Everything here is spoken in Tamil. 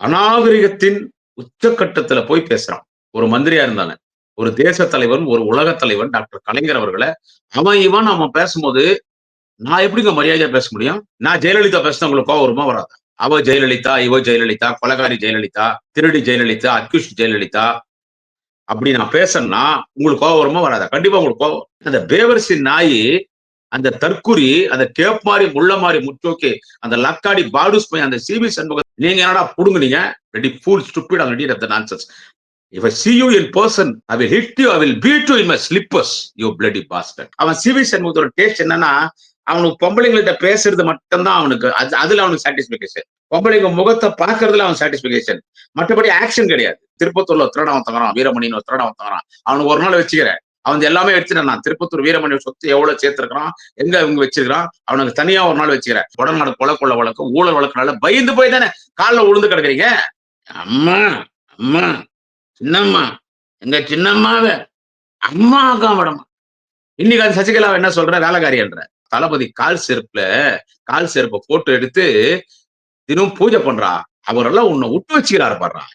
அநாகரிகத்தின் உச்சக்கட்டத்துல போய் பேசுறான். ஒரு மந்திரியா இருந்தானே. ஒரு தேச தலைவன் ஒரு உலக தலைவன் டாக்டர் கலைஞர் அவர்களை. அவன் இவன் அவன் பேசும்போது நான் எப்படிங்க மரியாதையா பேச முடியும்? நான் ஜெயலலிதா பேசினா உங்களுக்கு கோவம் வருமா வராதா? அவ ஜெயலலிதா இவ ஜெயலலிதா கொலகாரி ஜெயலலிதா திருடி ஜெயலலிதா அக்யூஷ் ஜெயலலிதா அப்படி நான் பேசணும்னா உங்களுக்கு கோவம் வருமா வராதா? கண்டிப்பா உங்களுக்கு கோவம் அந்த பேவரசி நாய் அந்த தற்குறி அந்த கேப் மாதிரி முள்ள மாதிரி முற்றோக்கி அந்த லக்காடி பாடுஸ் போய் அந்த சிபி சண்முக நீங்க என்னடா புடுங்குனீங்க? ரெடி ஃபூல் ஸ்டூபிட் அங்க ready the nonsense if I see you in person I will hit you I will beat you in my slippers you bloody bastard அவன் சிவி சண்முகத்தோட டேஸ்ட் என்னன்னா அவனுக்கு பொம்பளைங்கள்ட்ட பேசுறது மட்டும்தான் அவனுக்கு அது அதுல அவனுக்கு சாட்டிஸ்பிகேஷன் பொம்பளைங்க முகத்தை பாக்குறதுல அவன் சாட்டிஸ்பிகேஷன் மற்றபடி ஆக்ஷன் கிடையாது. திருப்பத்தூர்ல திருடம் தங்குறான் வீரமணின்னு ஒரு திருடம் தங்குறான் அவனுக்கு ஒரு நாள் வச்சுக்கிறேன். அவன் எல்லாமே எடுத்துட்டேன் நான். திருப்பத்தூர் வீரமணி சொத்து எவ்வளவு சேர்த்திருக்கிறான்? எங்க இவங்க வச்சிருக்கான் அவனுக்கு தனியா ஒரு நாள் வச்சுக்கிறேன். உடல்நாடு கொலை கொள்ள வழக்கம் ஊழல் வழக்கினால பயந்து போய் தானே காலில் உளுந்து கிடக்குறீங்க? அம்மா அம்மா சின்னம்மா எங்க சின்னம்மாவே அம்மா அக்கா மேடம் இன்னைக்கு அது சசிகலா என்ன சொல்ற? வேலைக்காரியன்ற தளபதி கால் செருப்புல கால் செருப்பை போட்டு எடுத்து தினம் பூஜை பண்றா. அவரெல்லாம் உன்னை விட்டு வச்சுக்கிறாரு பாடுறான்